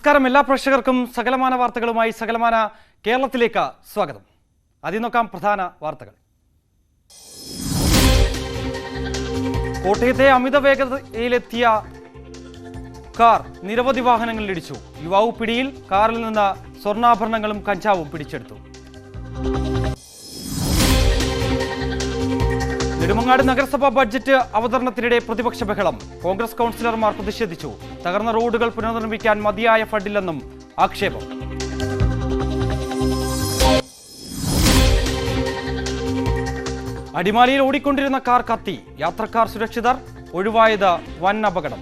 നമസ്കാരം. എല്ലാ പ്രേക്ഷകർക്കും സകലമാന വാർത്തകളുമായി സകലമാന കേരളത്തിലേക്ക് സ്വാഗതം. ആദ്യം നോക്കാം പ്രധാന വാർത്തകൾ. കോട്ടയത്തെ അമിത വേഗതയിലെത്തിയ കാർ നിരവധി വാഹനങ്ങളിൽ ഇടിച്ചു. യുവാവ് പിടിയിൽ കാറിൽ നിന്ന് സ്വർണാഭരണങ്ങളും കഞ്ചാവും പിടിച്ചെടുത്തു. നെടുമങ്ങാട് നഗരസഭാ ബഡ്ജറ്റ് അവതരണത്തിനിടെ പ്രതിപക്ഷ ബഹളം. കോൺഗ്രസ് കൗൺസിലർമാർ പ്രതിഷേധിച്ചു. തകർന്ന റോഡുകൾ പുനർനിർമ്മിക്കാൻ മതിയായ ഫണ്ടില്ലെന്നും ആക്ഷേപം. അടിമാലിയിൽ ഓടിക്കൊണ്ടിരുന്ന കാർ കത്തി. യാത്രക്കാർ സുരക്ഷിതർ ഒഴിവായത് വൻ അപകടം.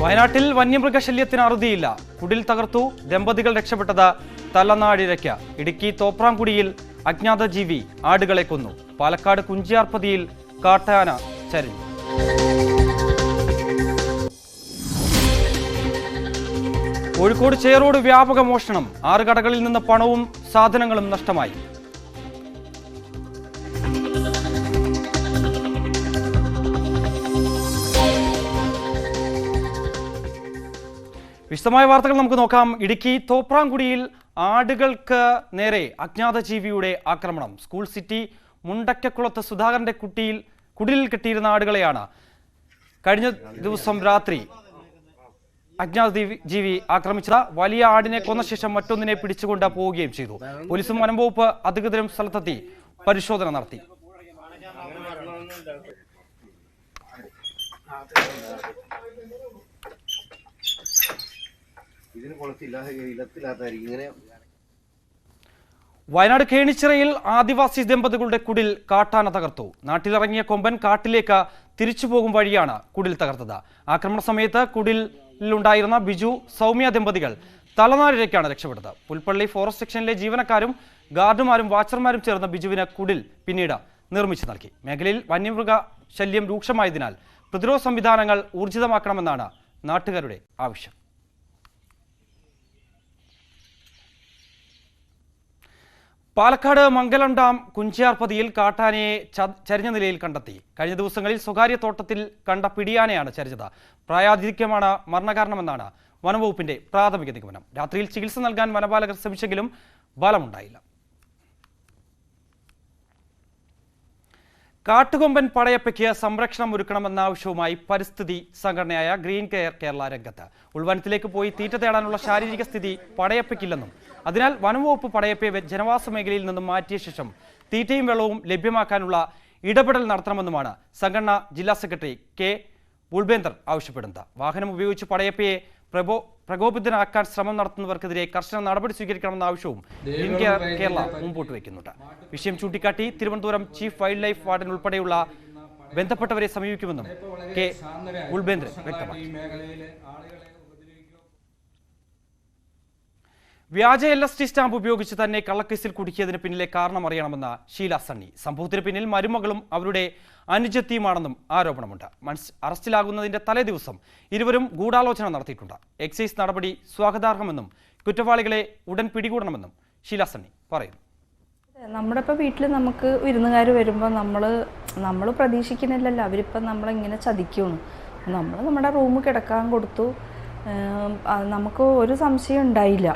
വയനാട്ടിൽ വന്യമൃഗശല്യത്തിന് അറുതിയില്ല. കുടിൽ തകർത്തു ദമ്പതികൾ രക്ഷപ്പെട്ടത് തലനാടിരയ്ക്ക് ഇടുക്കി തോപ്രാംകുടിയിൽ അജ്ഞാത ജീവി ആടുകളെ കൊന്നു. പാലക്കാട് കുഞ്ചിയാർപ്പതിയിൽ കാട്ടാന ചരിഞ്ഞു. കോഴിക്കോട് ചേറോട് വ്യാപക മോഷണം. ആറ് കടകളിൽ നിന്ന് പണവും സാധനങ്ങളും നഷ്ടമായി. വിശദമായ വാർത്തകൾ നമുക്ക് നോക്കാം. ഇടുക്കി തോപ്രാംകുടിയിൽ ആടുകൾക്ക് നേരെ അജ്ഞാത ജീവിയുടെ ആക്രമണം. സ്കൂൾ സിറ്റി മുണ്ടക്കക്കുളത്ത് സുധാകരന്റെ കുട്ടിയിൽ കുടിലിൽ കെട്ടിയിരുന്ന ആടുകളെയാണ് കഴിഞ്ഞ ദിവസം രാത്രി അജ്ഞാത ജീവി- ആക്രമിച്ച വലിയ ആടിനെ കൊന്ന ശേഷം മറ്റൊന്നിനെ പിടിച്ചുകൊണ്ട് പോവുകയും ചെയ്തു. പോലീസും വനംവകുപ്പ് അധികൃതരും സ്ഥലത്തെത്തി പരിശോധന നടത്തി. ഇതിന് ഇങ്ങനെ വയനാട് കേണിച്ചിറയിൽ ആദിവാസി ദമ്പതികളുടെ കുടിൽ കാട്ടാന തകർത്തു. നാട്ടിലിറങ്ങിയ കൊമ്പൻ കാട്ടിലേക്ക് തിരിച്ചു പോകും വഴിയാണ് കുടിൽ തകർത്തത്. ആക്രമണ സമയത്ത് കുടിലുണ്ടായിരുന്ന ബിജു സൗമ്യ ദമ്പതികൾ തലനാരിലേക്കാണ് രക്ഷപ്പെട്ടത്. പുൽപ്പള്ളി ഫോറസ്റ്റ് സെക്ഷനിലെ ജീവനക്കാരും ഗാർഡുമാരും വാച്ചർമാരും ചേർന്ന് ബിജുവിന് കുടിൽ പിന്നീട് നിർമ്മിച്ചു നൽകി. മേഖലയിൽ വന്യമൃഗ ശല്യം രൂക്ഷമായതിനാൽ പ്രതിരോധ സംവിധാനങ്ങൾ ഊർജിതമാക്കണമെന്നാണ് നാട്ടുകാരുടെ ആവശ്യം. പാലക്കാട് മംഗലം ഡാം കുഞ്ചിയാർപ്പതിയിൽ കാട്ടാനയെ ചരിഞ്ഞ നിലയിൽ കണ്ടെത്തി. കഴിഞ്ഞ ദിവസങ്ങളിൽ സ്വകാര്യ തോട്ടത്തിൽ കണ്ട പിടിയാനയാണ് ചരിഞ്ഞത്. പ്രായാധിക്യമാണ് മരണകാരണമെന്നാണ് വനംവകുപ്പിന്റെ പ്രാഥമിക നിഗമനം. രാത്രിയിൽ ചികിത്സ നൽകാൻ വനപാലകർ ശ്രമിച്ചെങ്കിലും ബലമുണ്ടായില്ല കാട്ടുകൊമ്പൻ പടയപ്പയ്ക്ക് സംരക്ഷണം ഒരുക്കണമെന്ന ആവശ്യവുമായി പരിസ്ഥിതി സംഘടനയായ ഗ്രീൻ കെയർ കേരള രംഗത്ത്. ഉൾവനത്തിലേക്ക് പോയി തീറ്റ തേടാനുള്ള ശാരീരിക സ്ഥിതി പടയപ്പയ്ക്കില്ലെന്നും അതിനാൽ വനംവകുപ്പ് പടയപ്പയെ ജനവാസ മേഖലയിൽ നിന്നും മാറ്റിയ ശേഷം തീറ്റയും വെള്ളവും ലഭ്യമാക്കാനുള്ള ഇടപെടൽ നടത്തണമെന്നുമാണ് സംഘടന ജില്ലാ സെക്രട്ടറി കെ ബുൾബേന്ദർ ആവശ്യപ്പെടുന്നത്. വാഹനം ഉപയോഗിച്ച് പടയപ്പയെ പ്രബോ പ്രകോപിതനാക്കാൻ ശ്രമം നടത്തുന്നവർക്കെതിരെ കർശന നടപടി സ്വീകരിക്കണമെന്ന ആവശ്യവും ഇന്ത്യ കേരള മുമ്പോട്ട് വയ്ക്കുന്നുണ്ട്. വിഷയം ചൂണ്ടിക്കാട്ടി Thiruvananthapuram chief wildlife warden ഉൾപ്പെടെയുള്ള ബന്ധപ്പെട്ടവരെ സമീപിക്കുമെന്നും കെ ഉൾബേന്ദ്രൻ വ്യക്തമാക്കി. വ്യാജ എൽ എസ് ടി സ്റ്റാമ്പ് ഉപയോഗിച്ച് തന്നെ കള്ളക്കേസിൽ കുടുക്കിയതിന് പിന്നിലെ കാരണം അറിയണമെന്ന ഷീല സണ്ണി. സംഭവത്തിന് പിന്നിൽ മരുമകളും അവരുടെ അനുജത്തിയുമാണെന്നും ആരോപണമുണ്ട്. അറസ്റ്റിലാകുന്നതിന്റെ തലേദിവസം ഇരുവരും ഗൂഢാലോചന നടത്തിയിട്ടുണ്ട്. എക്സൈസ് നടപടി സ്വാഗതാർഹമെന്നും കുറ്റവാളികളെ ഉടൻ പിടികൂടണമെന്നും ഷീല സണ്ണി പറയുന്നു. നമ്മുടെ ഇപ്പോൾ വീട്ടിൽ നമുക്ക് വിരുന്നുകാർ വരുമ്പോൾ നമ്മൾ നമ്മൾ പ്രതീക്ഷിക്കുന്നില്ലല്ലോ. അവരിപ്പം നമ്മളിങ്ങനെ ചതിക്കുന്നു. നമ്മൾ നമ്മുടെ റൂം കിടക്കാൻ കൊടുത്തു. നമുക്ക് ഒരു സംശയം ഉണ്ടായില്ല.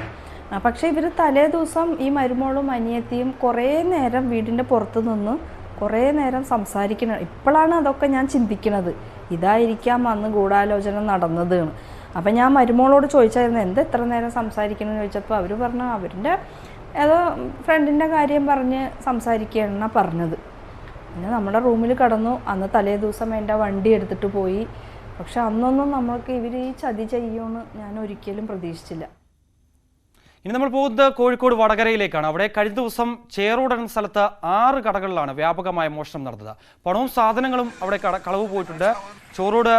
പക്ഷേ ഇവർ തലേ ദിവസം ഈ മരുമോളും അനിയത്തിയും കുറേ നേരം വീടിന്റെ പുറത്ത് നിന്ന് കുറേ നേരം സംസാരിക്കണം ഇപ്പോഴാണ് അതൊക്കെ ഞാൻ ചിന്തിക്കുന്നത് ഇതായിരിക്കാം അന്ന് ഗൂഢാലോചന നടന്നത് എന്ന്. അപ്പം ഞാൻ മരുമോളോട് ചോദിച്ചായിരുന്നു എന്താ ഇത്ര നേരം സംസാരിക്കണമെന്ന് ചോദിച്ചപ്പോൾ അവർ പറഞ്ഞു അവരുടെ ഏതോ ഫ്രണ്ടിന്റെ കാര്യം പറഞ്ഞ് സംസാരിക്കുകയാണ് പറഞ്ഞത്. പിന്നെ നമ്മുടെ റൂമിൽ കടന്നു. അന്ന് തലേ ദിവസം എന്റെ വണ്ടി എടുത്തിട്ട് പോയി. പക്ഷെ അന്നൊന്നും നമ്മൾക്ക് ഇവർ ഈ ചതി ചെയ്യുമെന്ന് ഞാൻ ഒരിക്കലും പ്രതീക്ഷിച്ചില്ല. ഇനി നമ്മൾ പോകുന്നത് കോഴിക്കോട് വടകരയിലേക്കാണ്. അവിടെ കഴിഞ്ഞ ദിവസം ചേറോട് സ്ഥലത്ത് ആറ് കടകളിലാണ് വ്യാപകമായ മോഷണം നടന്നത്. പണവും സാധനങ്ങളും അവിടെ കളവ് പോയിട്ടുണ്ട്. ചോറോട്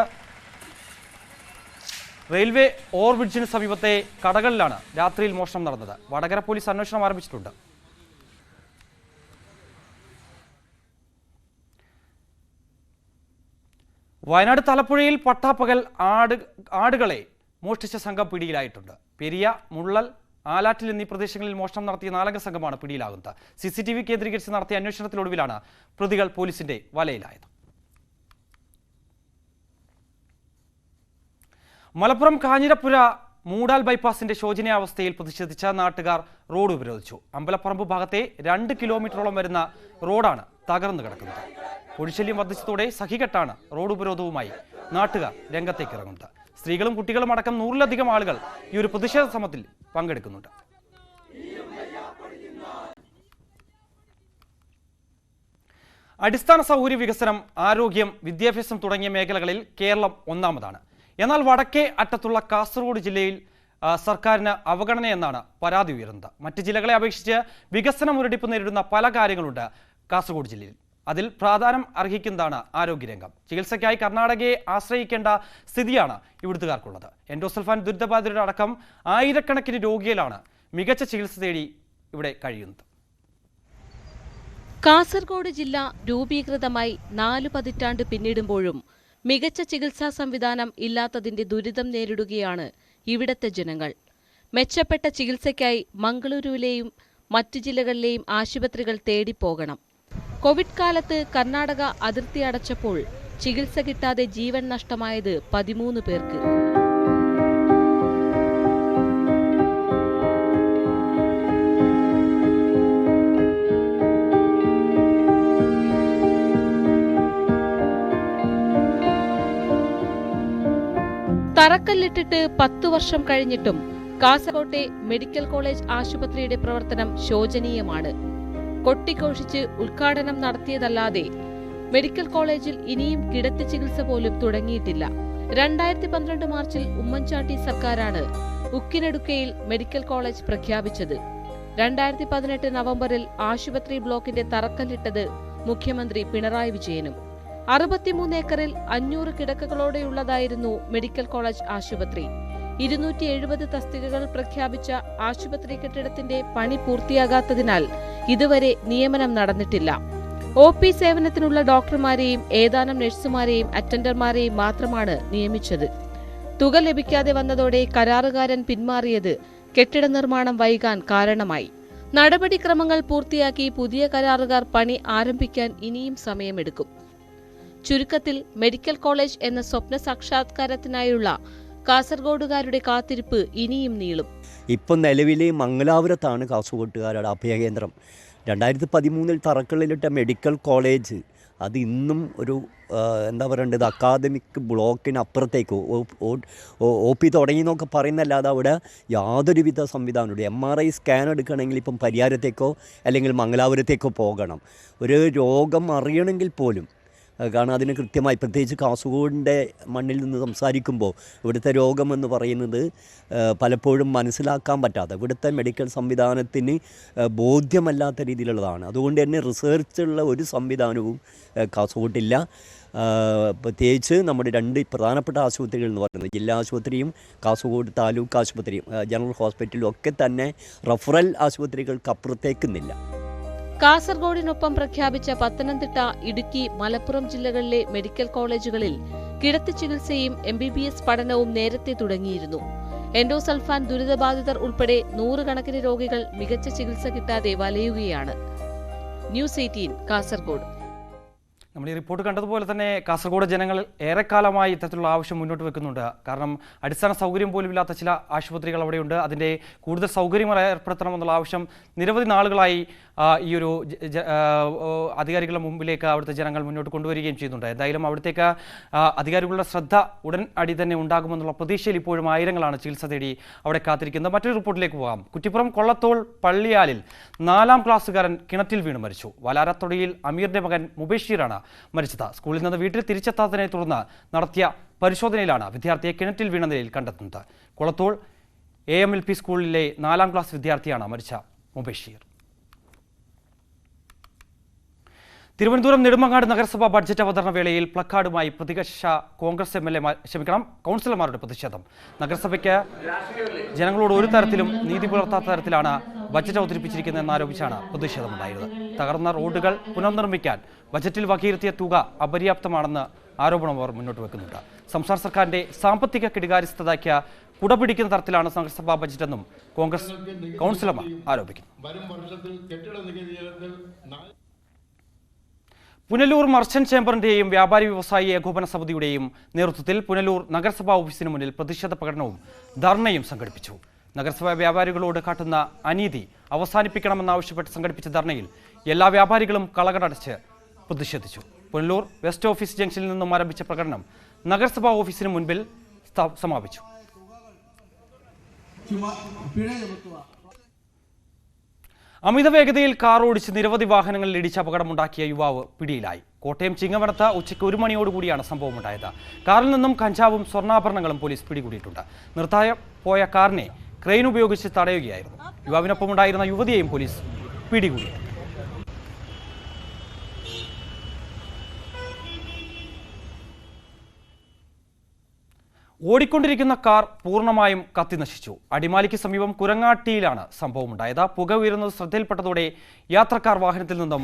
റെയിൽവേ ഓവർബ്രിഡ്ജിന് സമീപത്തെ കടകളിലാണ് രാത്രിയിൽ മോഷണം നടന്നത്. വടകര പോലീസ് അന്വേഷണം ആരംഭിച്ചിട്ടുണ്ട്. വയനാട് തലപ്പുഴയിൽ പട്ടാപ്പകൽ ആട് ആടുകളെ മോഷ്ടിച്ച സംഘം പിടിയിലായിട്ടുണ്ട്. പെരിയ മുള്ളൽ ആലാറ്റിൽ എന്നീ പ്രദേശങ്ങളിൽ മോഷണം നടത്തിയ നാലംഗ സംഘമാണ് പിടിയിലാകുന്നത്. സി സി ടി വി കേന്ദ്രീകരിച്ച് നടത്തിയ അന്വേഷണത്തിനൊടുവിലാണ് പ്രതികൾ പോലീസിന്റെ വലയിലായത്. മലപ്പുറം കാഞ്ഞിരപ്പുര മൂടാൽ ബൈപ്പാസിന്റെ ശോചനീയാവസ്ഥയിൽ പ്രതിഷേധിച്ച നാട്ടുകാർ റോഡ് ഉപരോധിച്ചു. അമ്പലപ്പറമ്പ് ഭാഗത്തെ രണ്ട് കിലോമീറ്ററോളം വരുന്ന റോഡാണ് തകർന്നു കിടക്കുന്നത്. പൊടിശല്യം വർദ്ധിച്ചതോടെ സഹികെട്ടാണ് റോഡ് ഉപരോധവുമായി നാട്ടുകാർ രംഗത്തേക്ക് ഇറങ്ങുന്നത്. സ്ത്രീകളും കുട്ടികളും അടക്കം നൂറിലധികം ആളുകൾ ഈ ഒരു പ്രതിഷേധ സമത്തിൽ പങ്കെടുക്കുന്നുണ്ട്. അടിസ്ഥാന സൗകര്യ വികസനം ആരോഗ്യം വിദ്യാഭ്യാസം തുടങ്ങിയ മേഖലകളിൽ കേരളം ഒന്നാമതാണ്. എന്നാൽ വടക്കേ അറ്റത്തുള്ള കാസർഗോഡ് ജില്ലയിൽ സർക്കാരിന് സർക്കാരിന് അവഗണനയെന്നാണ് പരാതി ഉയരുന്നത്. മറ്റ് ജില്ലകളെ അപേക്ഷിച്ച് വികസനം മുരടിപ്പ് നേരിടുന്ന പല കാര്യങ്ങളുണ്ട് കാസർഗോഡ് ജില്ലയിൽ. അതിൽ പ്രാധാന്യം അർഹിക്കുന്നതാണ് ആരോഗ്യരംഗം. ചികിത്സയ്ക്കായി കർണാടകയെ ആശ്രയിക്കേണ്ട സ്ഥിതിയാണ് ഇവിടുത്തുകാർക്കുള്ളത്. എൻഡോസൾഫാൻ ദുരിതബാധിതരുടെ അടക്കം ആയിരക്കണക്കിന് രോഗികളാണ് മികച്ച ചികിത്സ തേടി ഇവിടെ കഴിയുന്നത്. കാസർഗോഡ് ജില്ല രൂപീകൃതമായി നാലു പതിറ്റാണ്ട് പിന്നിടുമ്പോഴും മികച്ച ചികിത്സാ സംവിധാനം ഇല്ലാത്തതിന്റെ ദുരിതം നേരിടുകയാണ് ഇവിടത്തെ ജനങ്ങൾ. മെച്ചപ്പെട്ട ചികിത്സയ്ക്കായി മംഗളൂരുവിലെയും മറ്റു ജില്ലകളിലെയും ആശുപത്രികൾ തേടിപ്പോകണം കോവിഡ് കാലത്ത് കർണാടക അതിർത്തി അടച്ചപ്പോൾ ചികിത്സ കിട്ടാതെ ജീവൻ നഷ്ടമായത് പതിമൂന്ന് പേർക്ക്. തറക്കല്ലിട്ടിട്ട് പത്തു വർഷം കഴിഞ്ഞിട്ടും കാസർകോട്ടെ മെഡിക്കൽ കോളേജ് ആശുപത്രിയുടെ പ്രവർത്തനം ശോചനീയമാണ്. കൊട്ടിഘോഷിച്ച് ഉദ്ഘാടനം നടത്തിയതല്ലാതെ മെഡിക്കൽ കോളേജിൽ ഇനിയും കിടത്തി ചികിത്സ പോലും തുടങ്ങിയിട്ടില്ല. രണ്ടായിരത്തി പന്ത്രണ്ട് മാർച്ചിൽ ഉമ്മൻചാണ്ടി സർക്കാരാണ് ഉക്കിനടുക്കയിൽ മെഡിക്കൽ കോളേജ് പ്രഖ്യാപിച്ചത്. രണ്ടായിരത്തി പതിനെട്ട് നവംബറിൽ ആശുപത്രി ബ്ലോക്കിന്റെ തറക്കല്ലിട്ടത് മുഖ്യമന്ത്രി പിണറായി വിജയനും. അറുപത്തിമൂന്ന് ഏക്കറിൽ അഞ്ഞൂറ് കിടക്കകളോടെയുള്ളതായിരുന്നു മെഡിക്കൽ കോളേജ് ആശുപത്രി. ഇരുന്നൂറ്റി എഴുപത് തസ്തികകൾ പ്രഖ്യാപിച്ച ആശുപത്രി കെട്ടിടത്തിന്റെ പണി പൂർത്തിയാകാത്തതിനാൽ ഇതുവരെ നിയമനം നടന്നിട്ടില്ല. ഒ പി സേവനത്തിനുള്ള ഡോക്ടർമാരെയും ഏതാനും നഴ്സുമാരെയും അറ്റൻഡർമാരെയും മാത്രമാണ് നിയമിച്ചത്. തുക ലഭിക്കാതെ വന്നതോടെ കരാറുകാരൻ പിന്മാറിയത് കെട്ടിട നിർമ്മാണം വൈകാൻ കാരണമായി. നടപടിക്രമങ്ങൾ പൂർത്തിയാക്കി പുതിയ കരാറുകാർ പണി ആരംഭിക്കാൻ ഇനിയും സമയമെടുക്കും. ചുരുക്കത്തിൽ മെഡിക്കൽ കോളേജ് എന്ന സ്വപ്ന സാക്ഷാത്കാരത്തിനായുള്ള കാസർഗോഡുകാരുടെ കാത്തിരിപ്പ് ഇനിയും നീളും. ഇപ്പം നിലവിൽ മംഗലാപുരത്താണ് കാസർഗോട്ടുകാരുടെ അഭയകേന്ദ്രം. രണ്ടായിരത്തി പതിമൂന്നിൽ തറക്കല്ലിലിട്ട മെഡിക്കൽ കോളേജ് അത് ഇന്നും ഒരു എന്താ പറയേണ്ടത് അക്കാദമിക് ബ്ലോക്കിനപ്പുറത്തേക്ക് ഒ പി തുടങ്ങി എന്നൊക്കെ പറയുന്നല്ലാതെ അവിടെ യാതൊരുവിധ സംവിധാനമുണ്ട് എം ആർ ഐ സ്കാൻ എടുക്കണമെങ്കിൽ ഇപ്പം പരിയാരത്തേക്കോ അല്ലെങ്കിൽ മംഗലാപുരത്തേക്കോ പോകണം. ഒരു രോഗം അറിയണമെങ്കിൽ പോലും കാരണം അതിന് കൃത്യമായി പ്രത്യേകിച്ച് കാസർഗോഡിന്റെ മണ്ണിൽ നിന്ന് സംസാരിക്കുമ്പോൾ ഇവിടുത്തെ രോഗമെന്ന് പറയുന്നത് പലപ്പോഴും മനസ്സിലാക്കാൻ പറ്റാതെ ഇവിടുത്തെ മെഡിക്കൽ സംവിധാനത്തിന് ബോധ്യമല്ലാത്ത രീതിയിലുള്ളതാണ്. അതുകൊണ്ട് തന്നെ റിസർച്ചുള്ള ഒരു സംവിധാനവും കാസർഗോഡില്ല പ്രത്യേകിച്ച് നമ്മുടെ രണ്ട് പ്രധാനപ്പെട്ട ആശുപത്രികൾ എന്ന് പറയുന്നത് ജില്ലാ ആശുപത്രിയും കാസർഗോഡ് താലൂക്ക് ആശുപത്രിയും ജനറൽ ഹോസ്പിറ്റലും ഒക്കെ തന്നെ റഫറൽ ആശുപത്രികൾക്ക് അപ്പുറത്തേക്കുന്നില്ല കാസർഗോഡിനൊപ്പം പ്രഖ്യാപിച്ച പത്തനംതിട്ട ഇടുക്കി മലപ്പുറം ജില്ലകളിലെ മെഡിക്കൽ കോളേജുകളിൽ കിടത്തി ചികിത്സയും എം ബി ബി എസ് പഠനവും നേരത്തെ തുടങ്ങിയിരുന്നു. എൻഡോസൾഫാൻ ദുരിതബാധിതർ ഉൾപ്പെടെ നൂറുകണക്കിന് രോഗികൾ മികച്ച ചികിത്സ കിട്ടാതെ വലയുകയാണ്. News eighteen Kasaragod. നമ്മൾ ഈ റിപ്പോർട്ട് കണ്ടതുപോലെ തന്നെ കാസർഗോഡ് ജനങ്ങൾ ഏറെക്കാലമായി ഇത്തരത്തിലുള്ള ആവശ്യം മുന്നോട്ട് വെക്കുന്നുണ്ട്. കാരണം അടിസ്ഥാന സൗകര്യം പോലും ഇല്ലാത്ത ചില ആശുപത്രികൾ അവിടെയുണ്ട്. അതിന്റെ കൂടുതൽ സൗകര്യങ്ങൾ ഏർപ്പെടുത്തണമെന്നുള്ള ആവശ്യം നിരവധി നാളുകളായി ഈ ഒരു അധികാരികളുടെ മുമ്പിലേക്ക് അവിടുത്തെ ജനങ്ങൾ മുന്നോട്ട് കൊണ്ടുവരികയും ചെയ്യുന്നുണ്ട്. എന്തായാലും അവിടത്തേക്ക് അധികാരികളുടെ ശ്രദ്ധ ഉടൻ അടി തന്നെ ഉണ്ടാകുമെന്നുള്ള പ്രതീക്ഷയിൽ ഇപ്പോഴും ആയിരങ്ങളാണ് ചികിത്സ തേടി അവിടെ കാത്തിരിക്കുന്നത്. മറ്റൊരു റിപ്പോർട്ടിലേക്ക് പോകാം. കുറ്റിപ്പുറം കൊള്ളത്തോൾ പള്ളിയാലിൽ നാലാം ക്ലാസ്സുകാരൻ കിണറ്റിൽ വീണ് മരിച്ചു. വലാരത്തൊടിയിൽ അമീറിന്റെ മകൻ മുബേഷീറാണ് മരിച്ചത്. സ്കൂളിൽ നിന്ന് വീട്ടിൽ തിരിച്ചെത്താത്തതിനെ തുടർന്ന് നടത്തിയ പരിശോധനയിലാണ് വിദ്യാർത്ഥിയെ കിണറ്റിൽ വീണ നിലയിൽ കണ്ടെത്തുന്നത്. Kulathoor A M L P സ്കൂളിലെ നാലാം ക്ലാസ് വിദ്യാർത്ഥിയാണ് മരിച്ച മുബേഷീർ. തിരുവനന്തപുരം നെടുമങ്ങാട് നഗരസഭാ ബഡ്ജറ്റ് അവതരണ വേളയിൽ പ്ലക്കാർഡുമായി പ്രതികക്ഷ കോൺഗ്രസ് എം എൽ എ ക്ഷമിക്കണം കൗൺസിലർമാരുടെ പ്രതിഷേധം. നഗരസഭയ്ക്ക് ജനങ്ങളോട് ഒരു തരത്തിലും നീതി പുലർത്താത്ത തരത്തിലാണ് ബജറ്റ് അവതരിപ്പിച്ചിരിക്കുന്നതെന്ന് ആരോപിച്ചാണ് പ്രതിഷേധമുണ്ടായത് തകർന്ന റോഡുകൾ പുനർനിർമ്മിക്കാൻ ബജറ്റിൽ വകയിരുത്തിയ തുക അപര്യാപ്തമാണെന്ന് ആരോപണം അവർ മുന്നോട്ട് വെക്കുന്നുണ്ട്. സംസ്ഥാന സർക്കാരിന്റെ സാമ്പത്തിക കെടുകാര്യസ്ഥതയ്ക്ക് കുടപിടിക്കുന്ന തരത്തിലാണ് നഗരസഭാ ബജറ്റെന്നും കോൺഗ്രസ് കൗൺസിലർമാർ ആരോപിക്കുന്നു വരും വർഷത്തിൽ കെട്ടിട നികുതി ഇനത്തിൽ നാല് പുനലൂർ മർച്ചന്റ് ചേംബറിന്റെയും വ്യാപാരി വ്യവസായി ഏകോപന സമിതിയുടെയും നേതൃത്വത്തിൽ പുനലൂർ നഗരസഭാ ഓഫീസിന് മുന്നിൽ പ്രതിഷേധ പ്രകടനവും ധർണയും സംഘടിപ്പിച്ചു. നഗരസഭാ വ്യാപാരികളോട് കാട്ടുന്ന അനീതി അവസാനിപ്പിക്കണമെന്നാവശ്യപ്പെട്ട് സംഘടിപ്പിച്ച ധർണയിൽ എല്ലാ വ്യാപാരികളും കളകടച്ച് പ്രതിഷേധിച്ചു. പുനലൂർ വെസ്റ്റ് ഓഫീസ് ജംഗ്ഷനിൽ നിന്നും ആരംഭിച്ച പ്രകടനം നഗരസഭാ ഓഫീസിന് മുൻപിൽ സമാപിച്ചു. അമിത വേഗതയിൽ കാർ ഓടിച്ച് നിരവധി വാഹനങ്ങളിൽ ഇടിച്ച് അപകടമുണ്ടാക്കിയ യുവാവ് പിടിയിലായി. കോട്ടയം ചിങ്ങവനത്ത് ഉച്ചയ്ക്ക് ഒരു മണിയോടുകൂടിയാണ് സംഭവമുണ്ടായത്. കാറിൽ നിന്നും കഞ്ചാവും സ്വർണാഭരണങ്ങളും പോലീസ് പിടികൂടിയിട്ടുണ്ട്. നിർത്തായ പോയ കാറിനെ ക്രെയിൻ ഉപയോഗിച്ച് തടയുകയായിരുന്നു. യുവാവിനൊപ്പമുണ്ടായിരുന്ന യുവതിയെയും പോലീസ് പിടികൂടി. ഓടിക്കൊണ്ടിരിക്കുന്ന കാർ പൂർണമായും കത്തിനശിച്ചു അടിമാലിക്ക് സമീപം കുരങ്ങാട്ടിയിലാണ് സംഭവമുണ്ടായത്. പുക ഉയരുന്നത് ശ്രദ്ധയിൽപ്പെട്ടതോടെ യാത്രക്കാർ വാഹനത്തിൽ നിന്നും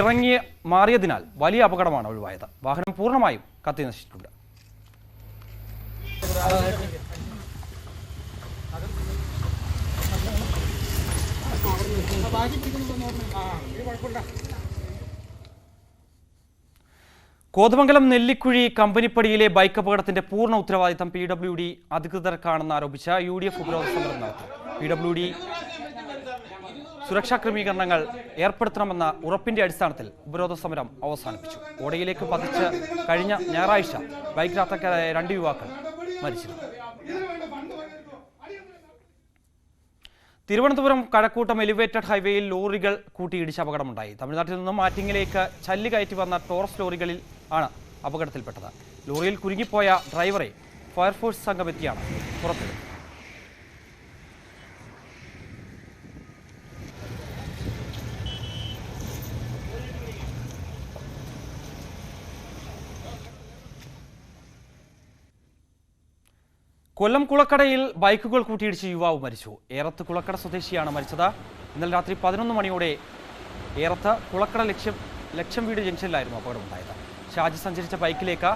ഇറങ്ങി മാറിയതിനാൽ വലിയ അപകടമാണ് ഒഴിവായത്. വാഹനം പൂർണമായും കത്തിനശിച്ചിട്ടുണ്ട് കോതമംഗലം നെല്ലിക്കുഴി കമ്പനിപ്പടിയിലെ ബൈക്ക് അപകടത്തിന്റെ പൂർണ ഉത്തരവാദിത്തം പി ഡബ്ല്യു ഡി അധികൃതർക്കാണെന്ന് ആരോപിച്ച യു ഡി എഫ് ഉപരോധ സമരം നടത്തി. പി ഡബ്ല്യു ഡി സുരക്ഷാ ക്രമീകരണങ്ങൾ ഏർപ്പെടുത്തണമെന്ന ഉറപ്പിന്റെ അടിസ്ഥാനത്തിൽ ഉപരോധ സമരം അവസാനിപ്പിച്ചു. ഓടയിലേക്ക് പതിച്ച് കഴിഞ്ഞ ഞായറാഴ്ച ബൈക്ക് യാത്രക്കാരായ രണ്ട് യുവാക്കൾ മരിച്ചിരുന്നു. തിരുവനന്തപുരം കഴക്കൂട്ടം എലിവേറ്റഡ് ഹൈവേയിൽ ലോറികൾ കൂട്ടിയിടിച്ച് അപകടമുണ്ടായി. തമിഴ്നാട്ടിൽ നിന്നും ആറ്റിങ്ങിലേക്ക് ചല്ലി കയറ്റി വന്ന ടോറസ് ലോറികളിൽ ആണ് അപകടത്തിൽപ്പെട്ടത്. ലോറിയിൽ കുരുങ്ങിപ്പോയ ഡ്രൈവറെ ഫയർഫോഴ്സ് സംഘം എത്തിയാണ് പുറത്തെടുത്തത് കൊല്ലം കുളക്കടയിൽ ബൈക്കുകൾ കൂട്ടിയിടിച്ച് യുവാവ് മരിച്ചു. ഏറത്ത് കുളക്കട സ്വദേശിയാണ് മരിച്ചത്. ഇന്നലെ രാത്രി പതിനൊന്ന് മണിയോടെ ഏറത്ത് കുളക്കട ലക്ഷ്യം ലക്ഷം വീട് ജംഗ്ഷനിലായിരുന്നു അപകടമുണ്ടായത്. ഷാജി സഞ്ചരിച്ച ബൈക്കിലേക്ക്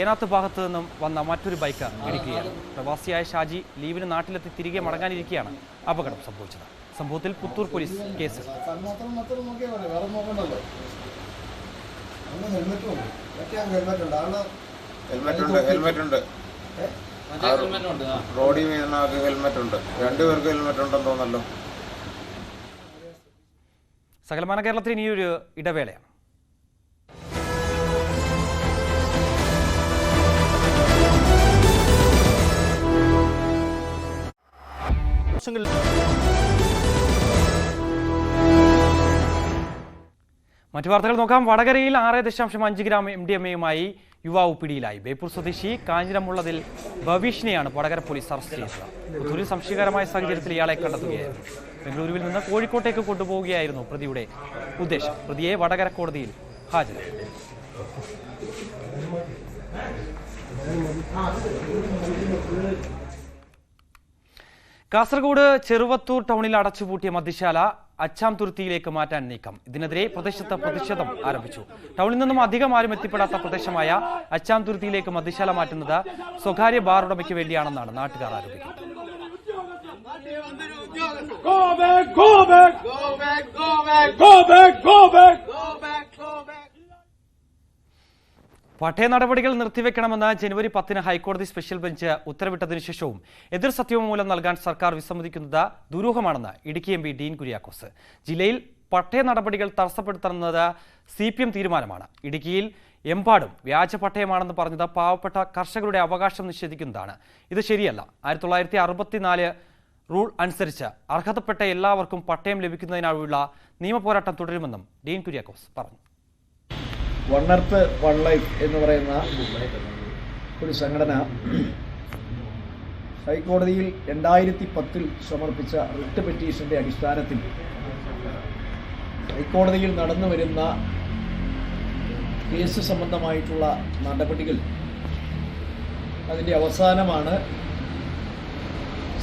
ഏനാത്ത് ഭാഗത്തു നിന്നും വന്ന മറ്റൊരു ബൈക്ക് ഇടിക്കുകയാണ്. പ്രവാസിയായ ഷാജി ലീവിന് നാട്ടിലെത്തി തിരികെ മടങ്ങാനിരിക്കെയാണ് അപകടം സംഭവിച്ചത്. സംഭവത്തിൽ പുത്തൂർ പോലീസ് കേസ് ഹെൽമെറ്റ് ഉണ്ട്. മറ്റേ ഹെൽമെറ്റ് ഉണ്ട്. റോഡിൽ വീണാൾക്ക് ഹെൽമെറ്റ് ഉണ്ട് രണ്ടുപേർക്ക് ഹെൽമെറ്റ് ഉണ്ടെന്ന് തോന്നല്ലോ. സകലമാന കേരളത്തിൽ ഇനിയൊരു ഇടവേളയാണ്. മറ്റു വാർത്തകൾ നോക്കാം. വടകരയിൽ ആറ് ദശാംശം അഞ്ച് ഗ്രാം എം ഡി എം എയുമായി യുവാവ് പിടിയിലായി. ബേപ്പൂർ സ്വദേശി കാഞ്ഞിരമുള്ളതിൽ ഭവീഷിനെയാണ് വടകര പോലീസ് അറസ്റ്റ് ചെയ്തത്. ഒരു സംശയകരമായ സാഹചര്യത്തിൽ ഇയാളെ കണ്ടെത്തുകയായിരുന്നു. ബംഗളൂരുവിൽ നിന്ന് കോഴിക്കോട്ടേക്ക് കൊണ്ടുപോവുകയായിരുന്നു പ്രതിയുടെ ഉദ്ദേശം. പ്രതിയെ വടകര കോടതിയിൽ ഹാജരാക്കി. കാസർഗോഡ് ചെറുവത്തൂർ ടൗണിൽ അടച്ചുപൂട്ടിയ മദ്യശാല അച്ചാം തുരുത്തിയിലേക്ക് മാറ്റാൻ നീക്കം. ഇതിനെതിരെ പ്രദേശത്ത് പ്രതിഷേധം ആരംഭിച്ചു. ടൗണിൽ നിന്നും അധികം ആരും എത്തിപ്പെടാത്ത പ്രദേശമായ അച്ചാം തുരുത്തിയിലേക്ക് മദ്യശാല മാറ്റുന്നത് സ്വകാര്യ ബാർ ഉടമയ്ക്ക് വേണ്ടിയാണെന്നാണ് നാട്ടുകാർ ആരോപിക്കുന്നത്. പട്ടയ നടപടികൾ നിർത്തിവെക്കണമെന്ന് ജനുവരി പത്തിന് ഹൈക്കോടതി സ്പെഷ്യൽ ബെഞ്ച് ഉത്തരവിട്ടതിനു ശേഷവും എതിർ സത്യവാങ്മൂലം നൽകാൻ സർക്കാർ വിസമ്മതിക്കുന്നത് ദുരൂഹമാണെന്ന് ഇടുക്കി എം പി ഡീൻ കുര്യാക്കോസ്. ജില്ലയിൽ പട്ടയ നടപടികൾ തടസ്സപ്പെടുത്തുന്നത് സി പി എം തീരുമാനമാണ്. ഇടുക്കിയിൽ എമ്പാടും വ്യാജ പട്ടയമാണെന്ന് പറഞ്ഞത് പാവപ്പെട്ട കർഷകരുടെ അവകാശം നിഷേധിക്കുന്നതാണ്. ഇത് ശരിയല്ല. ആയിരത്തി തൊള്ളായിരത്തി അറുപത്തിനാല് റൂൾ അനുസരിച്ച് അർഹതപ്പെട്ട എല്ലാവർക്കും പട്ടയം ലഭിക്കുന്നതിനായുള്ള നിയമപോരാട്ടം തുടരുമെന്നും ഡീൻ കുര്യാക്കോസ് പറഞ്ഞു. വണ്ണർത്ത് വൺ ലൈഫ് എന്ന് പറയുന്ന ഒരു സംഘടന ഹൈക്കോടതിയിൽ രണ്ടായിരത്തി പത്തിൽ സമർപ്പിച്ച റിട്ട് പെറ്റീഷന്റെ അടിസ്ഥാനത്തിൽ ഹൈക്കോടതിയിൽ നടന്നു വരുന്ന കേസ് സംബന്ധമായിട്ടുള്ള നടപടികൾ അതിന്റെ അവസാനമാണ്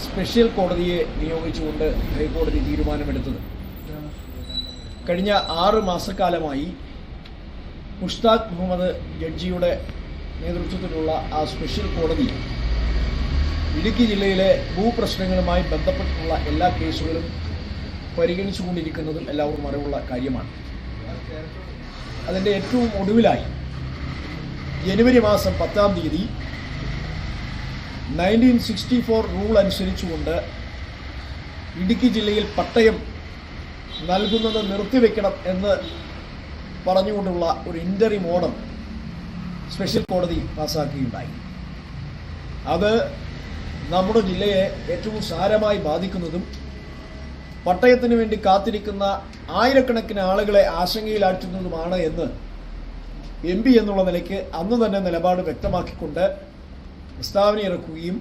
സ്പെഷ്യൽ കോടതിയെ നിയോഗിച്ചുകൊണ്ട് ഹൈക്കോടതി തീരുമാനമെടുത്തത്. കഴിഞ്ഞ ആറ് മാസക്കാലമായി മുഷ്താഖ് മുഹമ്മദ് ജഡ്ജിയുടെ നേതൃത്വത്തിലുള്ള ആ സ്പെഷ്യൽ കോടതി ഇടുക്കി ജില്ലയിലെ ഭൂപ്രശ്നങ്ങളുമായി ബന്ധപ്പെട്ടുള്ള എല്ലാ കേസുകളും പരിഗണിച്ചുകൊണ്ടിരിക്കുന്നതും എല്ലാവർക്കും അറിവുള്ള കാര്യമാണ്. അതിന്റെ ഏറ്റവും ഒടുവിലായി ജനുവരി മാസം പത്താം തീയതി നയന്റീൻ സിക്സ്റ്റി ഫോർ റൂൾ അനുസരിച്ചുകൊണ്ട് ഇടുക്കി ജില്ലയിൽ പട്ടയം നൽകുന്നത് നിർത്തിവെക്കണം എന്ന് പറഞ്ഞുകൊണ്ടുള്ള ഒരു ഇന്ററിം ഓർഡർ സ്പെഷ്യൽ കോടതി പാസ്സാക്കുകയുണ്ടായി അത് നമ്മുടെ ജില്ലയെ ഏറ്റവും സാരമായി ബാധിക്കുന്നതും പട്ടയത്തിന് വേണ്ടി കാത്തിരിക്കുന്ന ആയിരക്കണക്കിന് ആളുകളെ ആശങ്കയിലാഴ്ത്തുന്നതുമാണ് എന്ന് എം പി എന്നുള്ള നിലയ്ക്ക് അന്ന് തന്നെ നിലപാട് വ്യക്തമാക്കിക്കൊണ്ട് പ്രസ്താവന ഇറക്കുകയും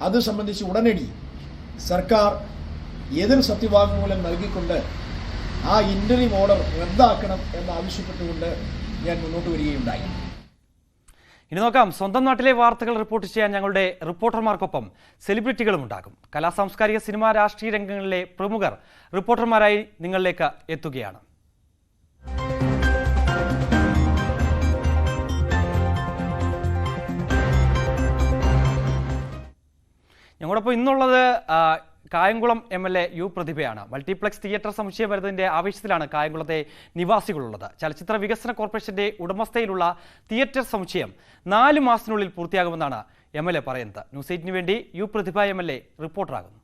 അത് സംബന്ധിച്ച് ഉടനടി സർക്കാർ എതിർ സത്യവാങ്മൂലം നൽകിക്കൊണ്ട് ആ ഇന്റർവ്യൂ ഓർഡർ റദ്ദാക്കണം എന്നാവശ്യപ്പെട്ടുകൊണ്ട് ഞാൻ മുന്നോട്ട് വരികയുണ്ടായി. ഇനി നോക്കാം. സ്വന്തം നാട്ടിലെ വാർത്തകൾ റിപ്പോർട്ട് ചെയ്യാൻ ഞങ്ങളുടെ റിപ്പോർട്ടർമാർക്കൊപ്പം സെലിബ്രിറ്റികളും ഉണ്ടാകും. കലാ സാംസ്കാരിക സിനിമാ രാഷ്ട്രീയ രംഗങ്ങളിലെ പ്രമുഖർ റിപ്പോർട്ടർമാരായി നിങ്ങളിലേക്ക് എത്തുകയാണ്. ഞങ്ങളോടൊപ്പം ഇന്നുള്ളത് Kayamkulam M L A U പ്രതിഭയാണ്. Multiplex theatre സമുച്ചയം വരുന്നതിന്റെ ആവശ്യത്തിലാണ് കായംകുളത്തെ നിവാസികളുള്ളത്. ചലച്ചിത്ര വികസന കോർപ്പറേഷന്റെ ഉടമസ്ഥയിലുള്ള തിയേറ്റർ സമുച്ചയം നാല് മാസത്തിനുള്ളിൽ പൂർത്തിയാകുമെന്നാണ് എം എൽ എ പറയുന്നത്. ന്യൂസ് എയ്റ്റിന് വേണ്ടി U Prathibha M L A റിപ്പോർട്ടറാകുന്നു.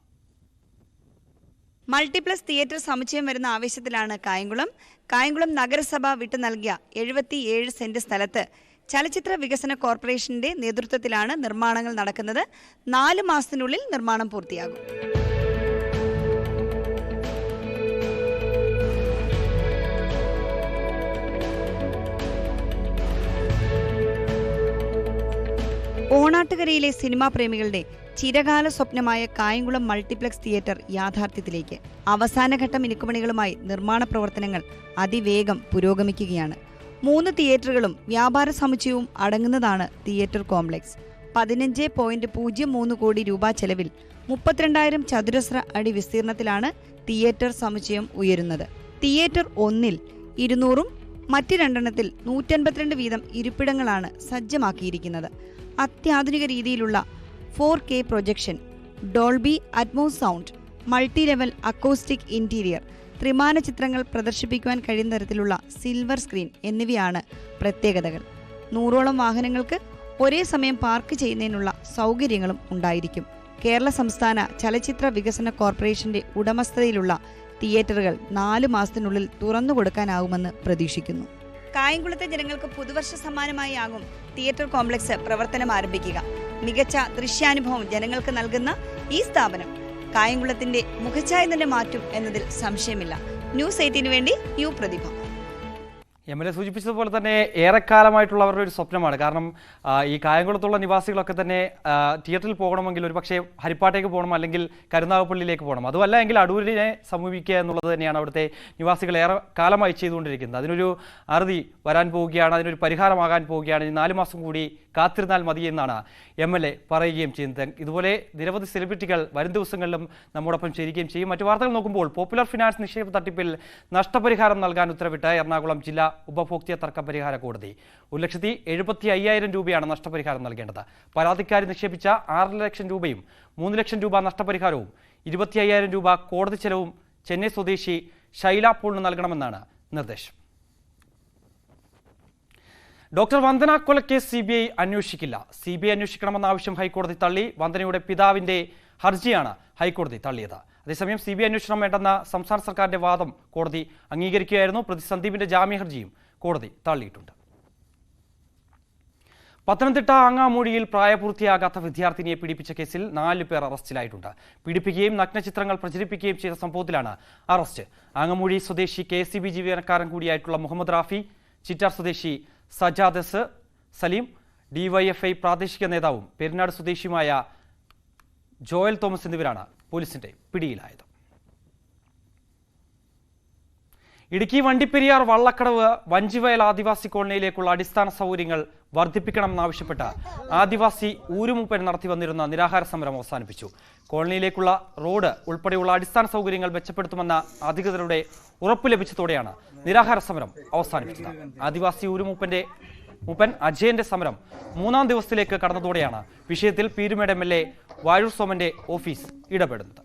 Multiplex theatre സമുച്ചയം വരുന്ന ആവശ്യത്തിലാണ് കായംകുളം. കായംകുളം നഗരസഭ വിട്ടു നൽകിയ എഴുപത്തിയേഴ് സെന്റ് സ്ഥലത്ത് ചലച്ചിത്ര വികസന കോർപ്പറേഷന്റെ നേതൃത്വത്തിലാണ് നിർമ്മാണങ്ങൾ നടക്കുന്നത്. നാല് മാസത്തിനുള്ളിൽ നിർമ്മാണം പൂർത്തിയാകും. ഓണാട്ടുകരയിലെ സിനിമാ പ്രേമികളുടെ ചിരകാല സ്വപ്നമായ കായംകുളം മൾട്ടിപ്ലക്സ് തിയേറ്റർ യാഥാർത്ഥ്യത്തിലേക്ക് അവസാനഘട്ട മിനുക്കുമണികളുമായി നിർമ്മാണ പ്രവർത്തനങ്ങൾ അതിവേഗം പുരോഗമിക്കുകയാണ്. മൂന്ന് തിയേറ്ററുകളും വ്യാപാര സമുച്ചയവും അടങ്ങുന്നതാണ് തിയേറ്റർ കോംപ്ലക്സ്. പതിനഞ്ച് പോയിന്റ് പൂജ്യം മൂന്ന് കോടി രൂപ ചെലവിൽ മുപ്പത്തിരണ്ടായിരം ചതുരശ്ര അടി വിസ്തീർണത്തിലാണ് തിയേറ്റർ സമുച്ചയം ഉയരുന്നത്. തിയേറ്റർ ഒന്നിൽ ഇരുന്നൂറും മറ്റ് രണ്ടെണ്ണത്തിൽ നൂറ്റൻപത്തിരണ്ട് വീതം ഇരിപ്പിടങ്ങളാണ് സജ്ജമാക്കിയിരിക്കുന്നത്. അത്യാധുനിക രീതിയിലുള്ള four K projection Dolby Atmos sound multi level acoustic interior ത്രിമാന ചിത്രങ്ങൾ പ്രദർശിപ്പിക്കുവാൻ കഴിയുന്ന തരത്തിലുള്ള സിൽവർ സ്ക്രീൻ എന്നിവയാണ് പ്രത്യേകതകൾ. നൂറോളം വാഹനങ്ങൾക്ക് ഒരേ സമയം പാർക്ക് ചെയ്യുന്നതിനുള്ള സൗകര്യങ്ങളും ഉണ്ടായിരിക്കും. കേരള സംസ്ഥാന ചലച്ചിത്ര വികസന കോർപ്പറേഷന്റെ ഉടമസ്ഥതയിലുള്ള തിയേറ്ററുകൾ നാല് മാസത്തിനുള്ളിൽ തുറന്നു കൊടുക്കാനാവുമെന്ന് പ്രതീക്ഷിക്കുന്നു. കായംകുളത്തെ ജനങ്ങൾക്ക് പുതുവർഷ സമ്മാനമായി ആകും തിയേറ്റർ കോംപ്ലക്സ് പ്രവർത്തനം ആരംഭിക്കുക. മികച്ച ദൃശ്യാനുഭവം ജനങ്ങൾക്ക് നൽകുന്ന ഈ സ്ഥാപനം. കായംകുളത്തിന്റെ മുഖച്ഛായ തന്നെ മാറ്റും എന്നതിൽ സംശയമില്ല. ന്യൂസ് എയ്റ്റീന് വേണ്ടി U Prathibha. M L A സൂചിപ്പിച്ചതുപോലെ തന്നെ ഏറെക്കാലമായിട്ടുള്ള അവരുടെ ഒരു സ്വപ്നമാണ്. കാരണം ഈ കായംകുളത്തുള്ള നിവാസികളൊക്കെ തന്നെ തിയേറ്ററിൽ പോകണമെങ്കിൽ ഒരു പക്ഷേ ഹരിപ്പാട്ടേക്ക് പോകണം അല്ലെങ്കിൽ കരുനാഗപ്പള്ളിയിലേക്ക് പോകണം. അതുമല്ല എങ്കിൽ അടൂരിനെ സമീപിക്കുക എന്നുള്ളത് തന്നെയാണ് അവിടുത്തെ നിവാസികൾ ഏറെ കാലമായി ചെയ്തുകൊണ്ടിരിക്കുന്നത്. അതിനൊരു അറുതി വരാൻ പോവുകയാണ് അതിനൊരു പരിഹാരമാകാൻ പോവുകയാണ്. ഇനി നാല് മാസം കൂടി കാത്തിരുന്നാൽ മതി എന്നാണ് എം എൽ എ പറയുകയും ചെയ്യുന്നത്. ഇതുപോലെ നിരവധി സെലിബ്രിറ്റികൾ വരും ദിവസങ്ങളിലും നമ്മോടൊപ്പം ചേരുകയും ചെയ്യും. മറ്റു വാർത്തകൾ നോക്കുമ്പോൾ പോപ്പുലർ ഫിനാൻസ് നിക്ഷേപ തട്ടിപ്പിൽ നഷ്ടപരിഹാരം നൽകാൻ ഉത്തരവിട്ട് എറണാകുളം ജില്ലാ ഉപഭോക്തൃ തർക്ക പരിഹാര കോടതി. ഒരു ലക്ഷത്തി എഴുപത്തി അയ്യായിരം രൂപയാണ് നഷ്ടപരിഹാരം നൽകേണ്ടത്. പരാതിക്കാരി നിക്ഷേപിച്ച ആറ് ലക്ഷം രൂപയും മൂന്ന് ലക്ഷം രൂപ നഷ്ടപരിഹാരവും ഇരുപത്തി അയ്യായിരം രൂപ കോടതി ചെലവും ചെന്നൈ സ്വദേശി ശൈല പോളിന് നൽകണമെന്നാണ് നിർദ്ദേശം. ഡോക്ടർ വന്ദന കൊലക്കേസ് സി ബി ഐ അന്വേഷിക്കില്ല. സി ബി ഐ അന്വേഷിക്കണമെന്ന ആവശ്യം ഹൈക്കോടതി തള്ളി. വന്ദനയുടെ പിതാവിന്റെ ഹർജിയാണ് ഹൈക്കോടതി തള്ളിയത്. അതേസമയം സി ബി ഐ അന്വേഷണം വേണ്ടെന്ന സംസ്ഥാന സർക്കാരിന്റെ വാദം കോടതി അംഗീകരിക്കുകയായിരുന്നു. പ്രതി സന്ദീപിന്റെ ജാമ്യ ഹർജിയും കോടതി തള്ളിയിട്ടുണ്ട്. പത്തനംതിട്ട ആങ്ങാമൂഴിയിൽ പ്രായപൂർത്തിയാകാത്ത വിദ്യാർത്ഥിനിയെ പീഡിപ്പിച്ച കേസിൽ നാലു പേർ അറസ്റ്റിലായിട്ടുണ്ട്. പീഡിപ്പിക്കുകയും നഗ്നചിത്രങ്ങൾ പ്രചരിപ്പിക്കുകയും ചെയ്ത സംഭവത്തിലാണ് അറസ്റ്റ്. ആങ്ങമൂഴി സ്വദേശി കെ സി ബി ജീവനക്കാരൻ കൂടിയായിട്ടുള്ള മുഹമ്മദ് റാഫി ചിറ്റാർ സ്വദേശി സജാദസ് സലീം ഡിവൈഎഫ്ഐ പ്രാദേശിക നേതാവും പെരിനാട് സ്വദേശിയുമായ ജോയൽ തോമസ് എന്നിവരാണ് പോലീസിന്റെ പിടിയിലായത്. ഇടുക്കി വണ്ടിപ്പെരിയാർ വള്ളക്കടവ് വഞ്ചിവയൽ ആദിവാസി കോളനിയിലേക്കുള്ള അടിസ്ഥാന സൗകര്യങ്ങൾ വർദ്ധിപ്പിക്കണമെന്നാവശ്യപ്പെട്ട് ആദിവാസി ഊരുമൂപ്പൻ നടത്തി വന്നിരുന്ന നിരാഹാര സമരം അവസാനിപ്പിച്ചു. കോളനിയിലേക്കുള്ള റോഡ് ഉൾപ്പെടെയുള്ള അടിസ്ഥാന സൗകര്യങ്ങൾ മെച്ചപ്പെടുത്തുമെന്ന അധികൃതരുടെ ഉറപ്പ് ലഭിച്ചതോടെയാണ് നിരാഹാര സമരം അവസാനിപ്പിച്ചത്. ആദിവാസി ഊരുമുപ്പന്റെ മൂപ്പൻ അജയന്റെ സമരം മൂന്നാം ദിവസത്തിലേക്ക് കടന്നതോടെയാണ് വിഷയത്തിൽ Peerumedu M L A Vazhoor സോമന്റെ office ഇടപെടുന്നത്.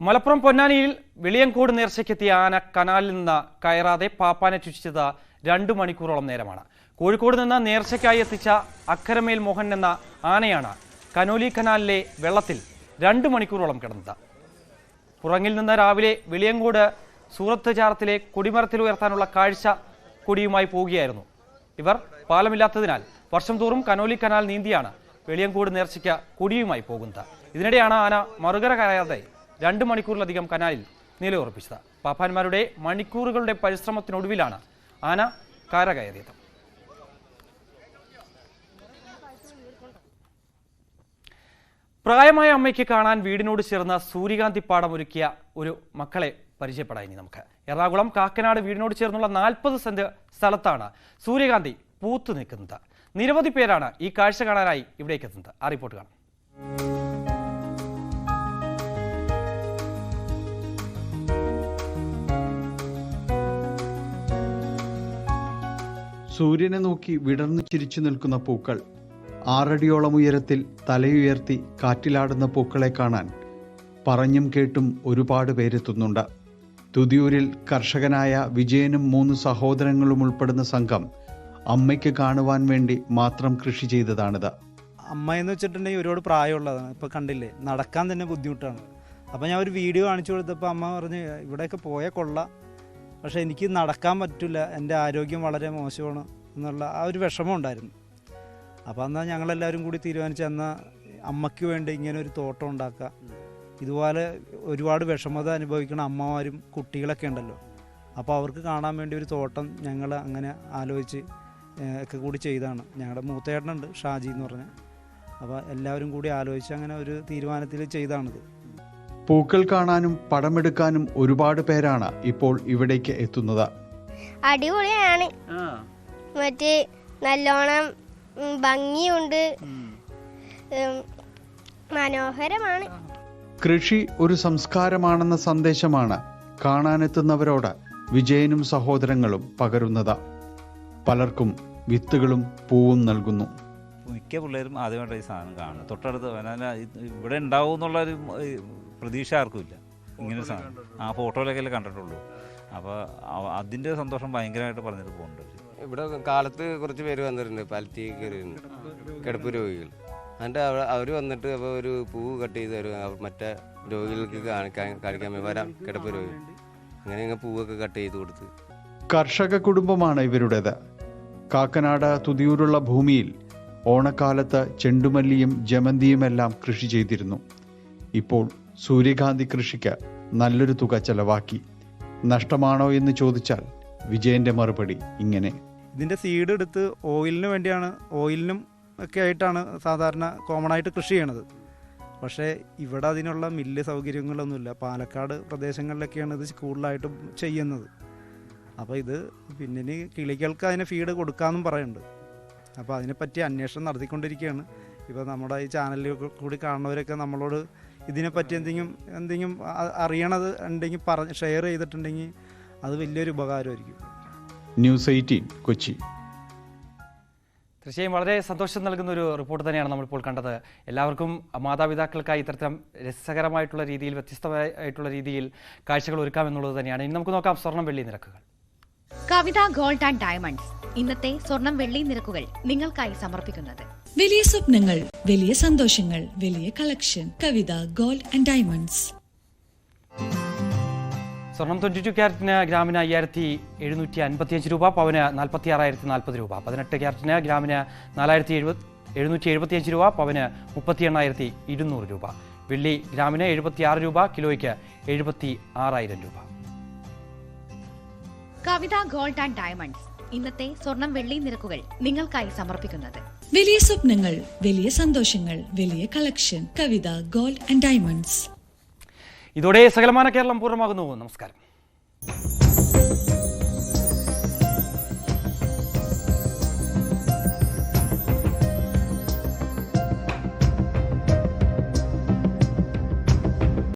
മലപ്പുറം പൊന്നാനിയിൽ വെളിയങ്കോട് നേർച്ചയ്ക്കെത്തിയ ആന കനാലിൽ നിന്ന് കയറാതെ പാപ്പാനെ ചുറ്റിച്ചത് രണ്ടു മണിക്കൂറോളം നേരമാണ്. കോഴിക്കോട് നിന്ന് നേർച്ചയ്ക്കായി എത്തിച്ച അക്കരമേൽ മോഹൻ എന്ന ആനയാണ് കനോലി കനാലിലെ വെള്ളത്തിൽ രണ്ടു മണിക്കൂറോളം കിടന്നത്. പുറങ്ങിൽ നിന്ന് രാവിലെ വെളിയങ്കോട് സൂറത്ത് ചാറത്തിലെ കൊടിമരത്തിൽ ഉയർത്താനുള്ള കാഴ്ച കൊടിയുമായി പോവുകയായിരുന്നു. ഇവർ പാലമില്ലാത്തതിനാൽ വർഷം തോറും കനോലി കനാൽ നീന്തിയാണ് വെളിയങ്കോട് നേർച്ചയ്ക്ക് കൊടിയുമായി പോകുന്നത്. ഇതിനിടെയാണ് ആന മറുകര കയറാതെ രണ്ട് മണിക്കൂറിലധികം കനാലിൽ നിലയുറപ്പിച്ചത്. പാപ്പാന്മാരുടെ മണിക്കൂറുകളുടെ പരിശ്രമത്തിനൊടുവിലാണ് ആന കര കയറിയത്. പ്രായമായ അമ്മയ്ക്ക് കാണാൻ വീടിനോട് ചേർന്ന സൂര്യകാന്തി പാടം ഒരുക്കിയ ഒരു മക്കളെ പരിചയപ്പെടാം ഇനി നമുക്ക്. എറണാകുളം കാക്കനാട് വീടിനോട് ചേർന്നുള്ള നാൽപ്പത് സെന്റ് സ്ഥലത്താണ് സൂര്യകാന്തി പൂത്തു നിൽക്കുന്നത്. നിരവധി പേരാണ് ഈ കാഴ്ച കാണാനായി ഇവിടേക്ക് എത്തുന്നത്. ആ റിപ്പോർട്ട് കാണാം. സൂര്യനെ നോക്കി വിടർന്നു ചിരിച്ചു നിൽക്കുന്ന പൂക്കൾ ആറടിയോളം ഉയരത്തിൽ തലയുയർത്തി കാറ്റിലാടുന്ന പൂക്കളെ കാണാൻ പറഞ്ഞും കേട്ടും ഒരുപാട് പേരെത്തുന്നുണ്ട്. തുതിയൂരിൽ കർഷകനായ വിജയനും മൂന്ന് സഹോദരങ്ങളും ഉൾപ്പെടുന്ന സംഘം അമ്മയ്ക്ക് കാണുവാൻ വേണ്ടി മാത്രം കൃഷി ചെയ്തതാണിത്. അമ്മ എന്ന് വെച്ചിട്ടുണ്ടെങ്കിൽ ഒരുപാട് പ്രായമുള്ളതാണ്. ഇപ്പോൾ കണ്ടില്ലേ? നടക്കാൻ തന്നെ ബുദ്ധിമുട്ടാണ്. അപ്പോൾ ഞാൻ ഒരു വീഡിയോ കാണിച്ചു കൊടുത്തപ്പോൾ അമ്മ പറഞ്ഞ് ഇവിടെയൊക്കെ പോയ കൊള്ള. പക്ഷേ എനിക്ക് നടക്കാൻ പറ്റില്ല. എന്റെ ആരോഗ്യം വളരെ മോശമാണ്. എന്നുള്ള ആ ഒരു വിഷമം ഉണ്ടായിരുന്നു. അപ്പോൾ എന്നാൽ ഞങ്ങളെല്ലാവരും കൂടി തീരുമാനിച്ച് എന്നാൽ അമ്മയ്ക്ക് വേണ്ടി ഇങ്ങനെ ഒരു തോട്ടം ഉണ്ടാക്കുക. ഇതുപോലെ ഒരുപാട് വിഷമത അനുഭവിക്കുന്ന അമ്മമാരും കുട്ടികളൊക്കെ ഉണ്ടല്ലോ. അപ്പോൾ അവർക്ക് കാണാൻ വേണ്ടി ഒരു തോട്ടം ഞങ്ങൾ അങ്ങനെ ആലോചിച്ച് ഒക്കെ കൂടി ചെയ്താണ് ഞങ്ങളുടെ മൂത്തേട്ടനുണ്ട് ഷാജി എന്ന് പറഞ്ഞ. അപ്പോൾ എല്ലാവരും കൂടി ആലോചിച്ച് അങ്ങനെ ഒരു തീരുമാനത്തിൽ ചെയ്താണിത്. പൂക്കൾ കാണാനും പടമെടുക്കാനും ഒരുപാട് പേരാണ് ഇപ്പോൾ ഇവിടേക്ക് എത്തുന്നത്. അടിപൊളിയാണ്. മറ്റേ നല്ലോണം ഭംഗിയുണ്ട്. മനോഹരമാണ്. കൃഷി ഒരു സംസ്കാരമാണെന്ന സന്ദേശമാണ് കാണാനെത്തുന്നവരോട് വിജയനും സഹോദരങ്ങളും പകരുന്നത്. പലർക്കും വിത്തുകളും പൂവും നൽകുന്നു. മിക്ക പിള്ളേരും ആദ്യമായിട്ട് ഈ സാധനം കാണുന്നത്. തൊട്ടടുത്ത് ഇവിടെ ഉണ്ടാവും എന്നുള്ള ഒരു പ്രതീക്ഷ ആർക്കുമില്ല ഇങ്ങനെ സാധനം ആ ഫോട്ടോയിലൊക്കെ അല്ലേ കണ്ടിട്ടുള്ളൂ. അപ്പോൾ അതിന്റെ സന്തോഷം ഭയങ്കരമായിട്ട് പറഞ്ഞിട്ട് പോകുന്നുണ്ട് ഇവിടെ കാലത്ത് കുറച്ച് പേര് വന്നിട്ടുണ്ട്. പാലറ്റി കയറി കിടപ്പ് രോഗികൾ. എന്നിട്ട് അവർ വന്നിട്ട് അപ്പോൾ ഒരു പൂവ് കട്ട് ചെയ്ത് തരും. മറ്റേ രോഗികൾക്ക് കാണിക്കാൻ കാണിക്കാൻ വരാം കിടപ്പ് രോഗി. അങ്ങനെ ഇങ്ങനെ പൂവൊക്കെ കട്ട് ചെയ്ത് കൊടുത്ത്. കർഷക കുടുംബമാണ് ഇവരുടേത്. കാക്കനാട് തുതിയൂരുള്ള ഭൂമിയിൽ ഓണക്കാലത്ത് ചെണ്ടുമല്ലിയും ജമന്തിയുമെല്ലാം കൃഷി ചെയ്തിരുന്നു. ഇപ്പോൾ സൂര്യകാന്തി കൃഷിക്ക് നല്ലൊരു തുക ചെലവാക്കി. നഷ്ടമാണോ എന്ന് ചോദിച്ചാൽ വിജയന്റെ മറുപടി ഇങ്ങനെ. ഇതിന്റെ സീഡ് എടുത്ത് ഓയിലിന് വേണ്ടിയാണ് ഓയിലിനും ഒക്കെ ആയിട്ടാണ് സാധാരണ കോമൺ ആയിട്ട് കൃഷി ചെയ്യണത്. പക്ഷേ ഇവിടെ അതിനുള്ള മില്ല് സൗകര്യങ്ങളൊന്നുമില്ല. പാലക്കാട് പ്രദേശങ്ങളിലൊക്കെയാണ് ഇത് കൂടുതലായിട്ടും ചെയ്യുന്നത്. അപ്പോൾ ഇത് പിന്നെ കിളികൾക്ക് അതിന് ഫീഡ് കൊടുക്കാമെന്നും പറയുന്നുണ്ട്. അപ്പോൾ അതിനെപ്പറ്റി അന്വേഷണം നടത്തിക്കൊണ്ടിരിക്കുകയാണ്. ഇപ്പോൾ നമ്മുടെ ഈ ചാനലിൽ കൂടി കാണുന്നവരൊക്കെ നമ്മളോട് ഇതിനെപ്പറ്റി എന്തെങ്കിലും എന്തെങ്കിലും അറിയണത് ഉണ്ടെങ്കിൽ പറഞ്ഞ് ഷെയർ ചെയ്തിട്ടുണ്ടെങ്കിൽ അത് വലിയൊരു ഉപകാരമായിരിക്കും. News eighteen Kochi. തീർച്ചയായും വളരെ സന്തോഷം നൽകുന്ന ഒരു റിപ്പോർട്ട് തന്നെയാണ് നമ്മളിപ്പോൾ കണ്ടത്. എല്ലാവർക്കും മാതാപിതാക്കൾക്കായി ഇത്തരത്തിലും രസകരമായിട്ടുള്ള രീതിയിൽ വ്യത്യസ്തമായിട്ടുള്ള രീതിയിൽ കാഴ്ചകൾ ഒരുക്കാമെന്നുള്ളത് തന്നെയാണ്. ഇനി നമുക്ക് നോക്കാം സ്വർണം വെള്ളി നിരക്കുകൾ. Kavitha gold and diamonds. ഇന്നത്തെ സ്വർണം വെള്ളി നിരക്കുകൾ നിങ്ങൾക്കായി സമർപ്പിക്കുന്നത്. വലിയ സ്വപ്നങ്ങൾ വലിയ സന്തോഷങ്ങൾ വലിയ collection. Kavitha gold and diamonds. സ്വർണം ട്വന്റി ടു ക്യാരറ്റിന് ഗ്രാമിന് അയ്യായിരത്തി എഴുന്നൂറ്റി അൻപത്തിയഞ്ച് രൂപ പവന് നാൽപ്പത്തി ആറായിരത്തി നാൽപ്പത് രൂപ. പതിനെട്ട് ക്യാരറ്റിന് ഗ്രാമിന് നാലായിരത്തി എഴുപത് എഴുന്നൂറ്റി എഴുപത്തിയഞ്ച് രൂപ പവന് മുപ്പത്തി എണ്ണായിരത്തി ഇരുന്നൂറ് രൂപ. വെള്ളി ഗ്രാമിന് എഴുപത്തി ആറ് രൂപ കിലോയ്ക്ക് എഴുപത്തി ആറായിരം രൂപ. Kavitha gold and diamonds. ഇന്നത്തെ സ്വർണം വെള്ളി നിരക്കുകൾ നിങ്ങൾക്കായി സമർപ്പിക്കുന്നത്. വലിയ സ്വപ്നങ്ങൾ വലിയ സന്തോഷങ്ങൾ വലിയ collection Kavitha gold and diamonds. ഇതോടെ സകലമാന കേരളം പൂർണമാകുന്നു. നമസ്കാരം.